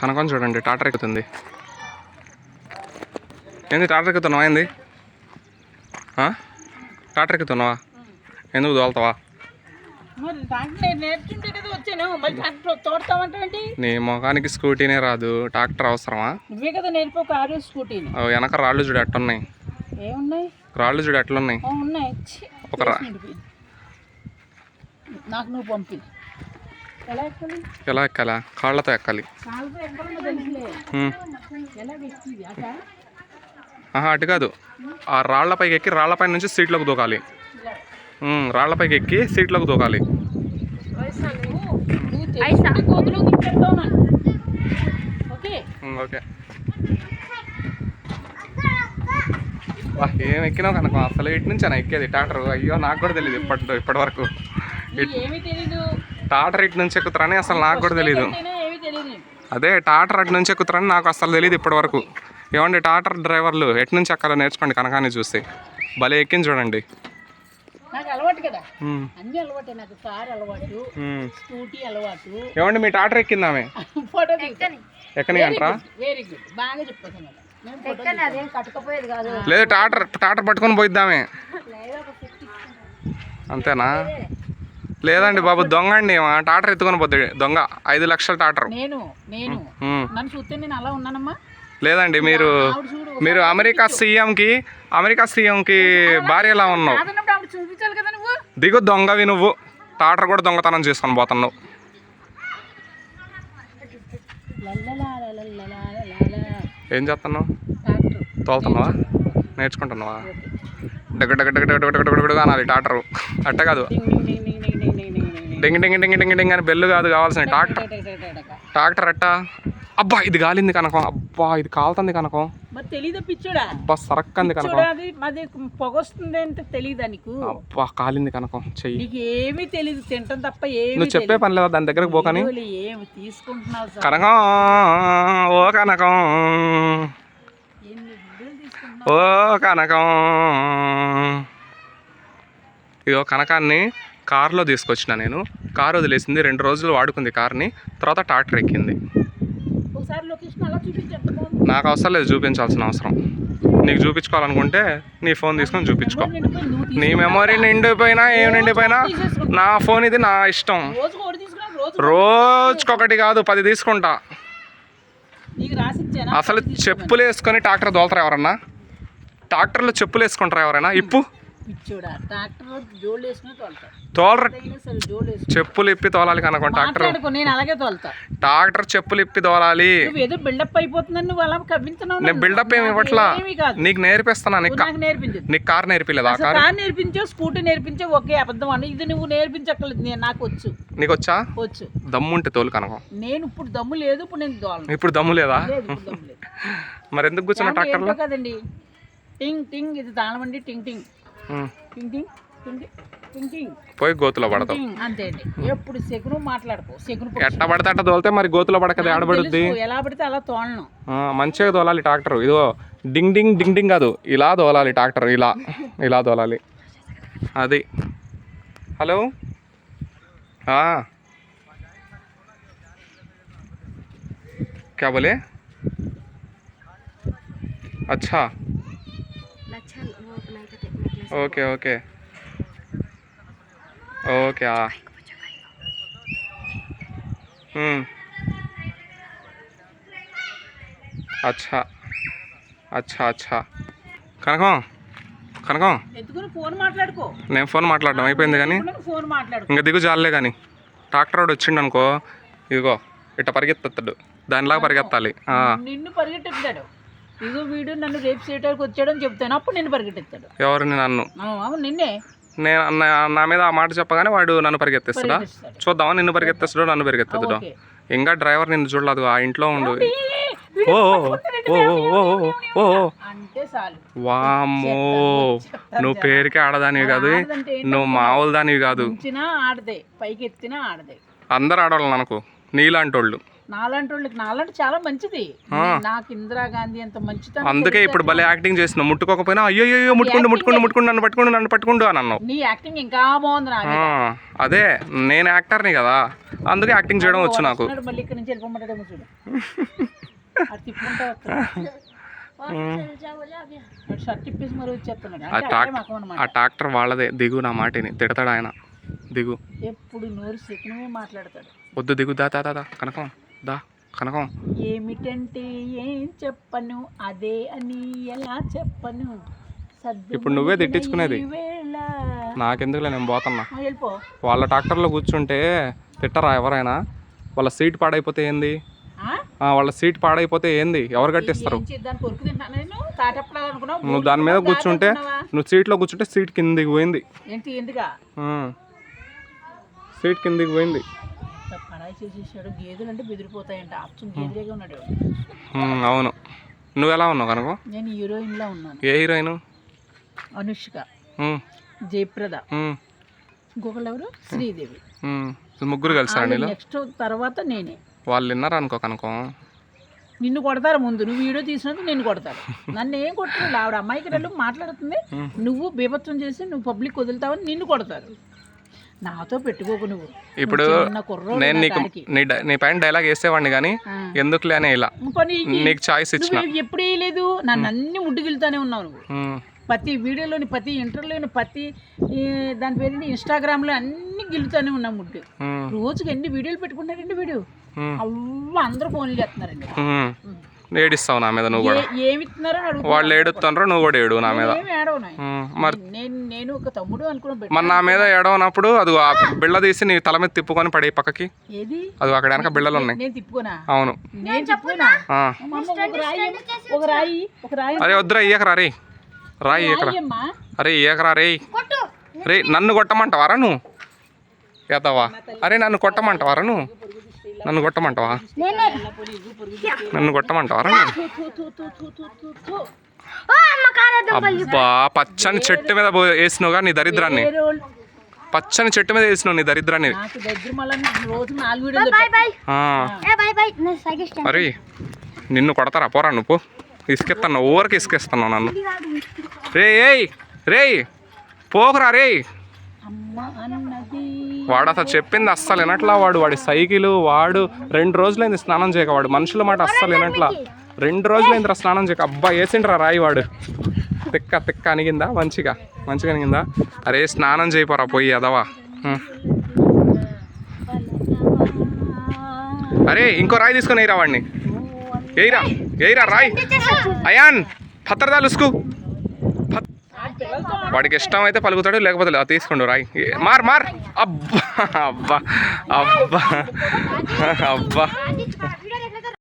కనకం చూడండి టాటర్ ఎక్కుతుంది. ఏంది టాటర్ ఎక్కుతున్నావా ఏంది? టాటర్ ఎక్కుతున్నావా? ఎందుకు దోలుతావా నీ ముఖానికి స్కూటీనే రాదు. ట్రాక్టర్ అవసరమా? నువ్వే కదా నేర్పో కారు స్కూటీని. ఓ, వెనక రాళ్ళు చూడు ఎట్టున్నాయి ఏమున్నాయి? రాళ్ళు చూడు ఎట్లున్నాయి? ఉన్నాయి. ఒక. నాకు నువ్వు పంపి. ఎలా ఎక్కాలి? కాళ్ళతో ఎక్కాలి. ఆహా అటు కాదు. ఆ రాళ్ళపైకి ఎక్కి రాళ్ళపై నుంచి సీట్లోకి దూకాలి. రాళ్ళపైకి ఎక్కి సీట్లోకి దూకాలి. ఓకే. ఏం ఎక్కినావు కనుక? అసలు ఇటు నుంచి అని ఎక్కేది? టాటర్ అయ్యో నాకు కూడా తెలియదు ఇప్పటి ఇప్పటి వరకు. నీకు ఏమీ తెలీదు. టాటర్ ఇటు నుంచి ఎక్కుతారని అసలు నాకు కూడా తెలియదు అదే టాటర్ అటు నుంచి ఎక్కుతారని నాకు అసలు తెలియదు ఇప్పటివరకు. ఏమండి టాటర్ డ్రైవర్లు ఎటు నుంచి ఎక్కాలో నేర్చుకోండి కనకాన్ని చూస్తే. భలే ఎక్కింది చూడండి. ఏమండి మీ టాటర్ ఎక్కిందామే? ఎక్కని? అంటారా? లేదు టాటర్ టాటర్ పట్టుకొని పోయిద్దామే. అంతేనా? లేదండి బాబు దొంగ అండి టాటర్ ఎత్తుకొని పోతాడు దొంగ ఐదు లక్షల టాటర్ నేను లేదండి మీరు మీరు అమెరికా సీఎంకి అమెరికా సీఎంకి భార్యలా ఉన్నావు దిగు దొంగవి నువ్వు టాటర్ కూడా దొంగతనం చేసుకొని పోతున్నావు ఏం చేస్తున్నావు తోలుతున్నావా నేర్చుకుంటున్నావా డగ్గ అనాలి టాటరు అట్ట కాదు డెంగ డెంగ డెంగి డెంగి డెంగి అని బెల్లు కాదు కావాల్సిన ట్రాక్టర్ ట్రాక్టర్ అట్ట. అబ్బా ఇది కాలింది కనకం. అబ్బా ఇది కాలుతుంది కనకం. అబ్బా సరక్కంది కనకం. పొగొస్తుంది అంటే తెలియదా నీకు? అబ్బా కాలింది కనకం. చెయ్యి. ఏమీ తెలియదు తింటాం తప్ప ఏమి నువ్వు చెప్పే పని లేదా? దాని దగ్గరకు పోకని ఏమి తీసుకుంటున్నావు కనకం ఓ కనకం. ఓ కనకం. ఇదో కనకాన్ని కారులో తీసుకొచ్చిన నేను. కారు వదిలేసింది. రెండు రోజులు వాడుకుంది కార్ని. తర్వాత ట్రాక్టర్ ఎక్కింది. నాకు అవసరం లేదు. చూపించాల్సిన అవసరం. నీకు చూపించుకోవాలనుకుంటే నీ ఫోన్ తీసుకొని చూపించుకో. నీ మెమొరీ నిండిపోయినా ఏం నిండిపోయినా నా ఫోన్ ఇది నా ఇష్టం. రోజుకొకటి కాదు పది తీసుకుంటా. అసలు చెప్పులు వేసుకొని ట్రాక్టర్ దోలుతారా ఎవరన్నా? ట్రాక్టర్లో చెప్పులు వేసుకుంటారా ఎవరైనా? ఇప్పు. పిచ్చోడా? ట్రాక్టర్ జోళ్ళు వేసుకుని తోలుతా తోలర. అయినా సరే జోళ్ళు వేసుకుని చెప్పులు ఇప్పి తోలాలి కనుకో ట్రాక్టర్. మాట్లాడుకో నేను అలాగే తోలుతా. ట్రాక్టర్ చెప్పులు ఇప్పి తోలాలి. నువ్వు ఏదో బిల్డప్ అయిపోతుందని నువ్వు అలా కవ్వించున్నావు నేను. బిల్డప్ ఏమి ఇవ్వట్లా? ఏమీ కాదు. నీకు నేర్పిస్తున్నా నీకు నాకు నేర్పించదు నీకు కార్ నేర్పిలేదా? ఆ కార్? కార్ నేర్పించావు స్కూటీ నేర్పించావు ఒకే అబద్ధం అని ఇది నువ్వు నేర్పించక్కర్లేదు. నేను నాకు వచ్చు. నీకు వచ్చా. వచ్చు దమ్ముంటే తోలు కనుకో. నేను ఇప్పుడు దమ్ము లేదు ఇప్పుడు నేను దోలను ఇప్పుడు దమ్ము లేదా? లేదు ఇప్పుడు దమ్ము లేదు. మరి ఎందుకు కూర్చున్నా ట్రాక్టర్లో? ఏంటో కదండి. టింగ్ టింగ్ ఇది తాళమండి టింగ్ టింగ్. ఉమ్. టింగ్ టింగ్ టింగ్ టింగ్ టింగ్ పోయి గోతులో పడతావు టింగ్ అంతే అండి ఎప్పుడు సెగును మాట్లాడుకో సెగును పక్షి. ఎట్ట పడితే అట్ట తోలితే మరి గోతులో పడకది ఆడబడుద్ది తెలుసు, ఎలా పడితే అలా తోలను ఆ, మంచిగా తోలాలి ట్రాక్టర్ ఇదిగో డింగ్ డింగ్ డింగ్ డింగ్ కాదు ఇలా తోలాలి ట్రాక్టర్ ఇలా ఇలా తోలాలి అది హలో ఆ. क्या बोले अच्छा లచ్చ वो नहीं ఓకే ఓకే. ఓకే అచ్చా అచ్చా అచ్చా. కనకం కనకం. నేను ఫోన్ మాట్లాడడం అయిపోయింది కానీ ఇంకా దిగు జాలే కానీ. ట్రాక్టర్ వాడు వచ్చిండు అనుకో ఇదిగో ఇట్ట పరిగెత్తాడు దానిలాగా పరిగెత్తాలి. నిన్ను పరిగెట్టాడు ఇదిగో వీడు నన్ను రేపు చేయడానికి వచ్చాడని చెప్తాను. అప్పుడు నిన్ను పరిగెట్టెత్తాడు ఎవరిని నన్ను అవును, నిన్నే. నేను నా- నా మీద ఆ మాట చెప్పగానే వాడు నన్ను పరిగెత్తిస్తాడా. చూద్దామా? నిన్ను పరిగెత్తిస్తాడో నన్ను పరిగెత్తుతాడో ఓకే. ఇంకా డ్రైవర్ నిన్ను చూడలేదు. ఆ ఇంట్లో ఉండు. ఓ ఓ వామ్మో. నువ్వు పేరుకే ఆడదానివి కాదు. నువ్వు మామూలు దానివి కాదు. పైకి ఎత్తినా ఆడదే. అందరు ఆడవాళ్ళు నాకు. నీలాంటి వాళ్ళు నాలాంటి వాళ్ళకి నాలాంటి చాలా మంచిది. నాకు ఇందిరాగాంధీ అంత మంచిది అందుకే ఇప్పుడు భలే యాక్టింగ్ చేస్తున్నావు. ముట్టుకోకపోయినా అయ్యో అయ్యో ముట్టుకుండు ముట్టుకుండు ముట్టుకుండు నన్ను పట్టుకుండు నన్ను పట్టుకుండు అని అన్నావు. నీ యాక్టింగ్ ఇంకా బాగుంది నాకు అదే నేను యాక్టర్ని కదా. అందుకే యాక్టింగ్ చేయడం వచ్చు నాకు. మళ్ళీ ఇక్కడ నుంచి వెళ్ళిపోమంటాడేమో చూడు. ఆ ట్రాక్టర్ వాళ్ళదే. దిగు నా మాటిని. తిడతాడు ఆయన. దిగు. ఎప్పుడు నోరు శకునమే మాట్లాడతాడు. వద్దు దిగు. దా, దా కనకం దా కనకం. ఏమిటంటే ఏం చెప్పను? అదే అని ఎలా చెప్పను? ఇప్పుడు నువ్వే తిట్టించుకునేది. నాకెందుకులే నేను పోతున్నా. వాళ్ళ ట్రాక్టర్లో కూర్చుంటే తిట్టరా ఎవరైనా? వాళ్ళ సీట్ పాడైపోతే ఏంది? వాళ్ళ సీట్ పాడైపోతే ఏంది? ఎవరు కట్టిస్తారు? నువ్వు దాని మీద కూర్చుంటే నువ్వు సీట్లో కూర్చుంటే సీట్ కిందికి పోయింది. సీట్ కిందికి పోయింది. చేసేసాడు గేదెలు అంటే బెదిరిపోతాయంట. అచ్చం గేదెగా ఉన్నాడు అవును. నువ్వు ఎలా ఉన్నావు కనుక? నేను హీరోయిన్ లా ఉన్నాను. ఏ హీరోయిన్? అనుష్క. జయప్రద. ఇంకొకళ్ళు ఎవరు? శ్రీదేవి. ముగ్గురు నీళ్ళు నెక్స్ట్ తర్వాత నేనే. వాళ్ళు విన్నారా అనుకో కనుకో? నిన్ను కొడతారు ముందు. నువ్వు వీడియో తీసినందుకు నిన్ను కొడతారు. నన్ను ఏం కొట్టలేదు ఆవిడ అమ్మాయికి రెండు మాట్లాడుతుంది. నువ్వు బీభత్సం చేసి నువ్వు పబ్లిక్ వదులుతావని నిన్ను కొడతారు. నాతో పెట్టుకోకు నువ్వు. ఇప్పుడు నేను నీకు. నీ పైన డైలాగ్ వేసేవాడిని కానీ ఆ. ఎందుకులే అని ఇలా. నీకు చాయిస్ ఇచ్చిన. ఎప్పుడు వేయలేదు? నన్ను అన్ని ముడ్డుగిలుతానే ఉన్నావు నువ్వు. ప్రతి వీడియోలోని ప్రతి ఇంటర్లోని ప్రతి దాని పేరు ఇన్స్టాగ్రామ్లో అన్ని గిలుతానే ఉన్నాం ముడ్డు. ఉమ్, రోజుకి ఎన్ని వీడియోలు పెట్టుకుంటారండి వీడియో అవ్వ అందరూ ఫోన్లు చేస్తున్నారండి. ఏడిస్తావు నా మీద నువ్వు కూడా. ఏమి. వాళ్ళు ఏడుతుండ్రో నువ్వు కూడా ఏడు నా మీద. మరి నేను నేను ఒక తమ్ముడు అనుకున్న మరి నా మీద ఏడవనప్పుడు అది ఆ బిళ్ళ తీసి నీ తల మీద తిప్పుకొని పడే పక్కకి. ఏది? అది అక్కడ వెనక బిళ్ళలు ఉన్నాయి. అవును. అరే వద్దురా ఇయ్యకరా రే రాయి ఇయ్యకరా అరే ఇయ్యకరా రే రే నన్ను కొట్టమంటావారా నువ్వు? ఏతావా అరే నన్ను కొట్టమంటావారా నువ్వు? నన్ను కొట్టమంటావా? నన్ను కొట్టమంటావారా అబ్బా పచ్చని చెట్టు మీద వేసినావుగా నీ దరిద్రాన్ని. పచ్చని చెట్టు మీద వేసినావు నీ దరిద్రాన్ని. మరి నిన్ను కొడతారా? పోరా నువ్వు. ఇసుకెత్తాను ఊరికి ఇసుకెస్తున్నావు నన్ను. రే ఏయ్ రేయ్ పోకురా రేయ్. అమ్మ వాడు అసలు చెప్పింది అస్సలు వినట్లా వాడు వాడి సైకిల్ వాడు రెండు రోజులైంది స్నానం చేయక వాడు మనుషుల మాట అస్సలు వినట్లా రెండు రోజులైందిరా స్నానం చేయక అబ్బా వేసిండ్రా రాయి వాడు తిక్క తిక్క అనిగిందా మంచిగా మంచిగా అనిగిందా అరే స్నానం చేయపోరా పోయి అదవా. అరే ఇంకో రాయి తీసుకొని ఎయిరా వాడిని ఎయిరా ఎయిరా రాయి అయాన్ పత్రదాలు ఉసుకు వాడికి ఇష్టం అయితే పలుకుతాడు లేకపోతే లేదు. తీసుకోండు రాయి మార్ మార్ అబ్బా అబ్బా అబ్బా అబ్బా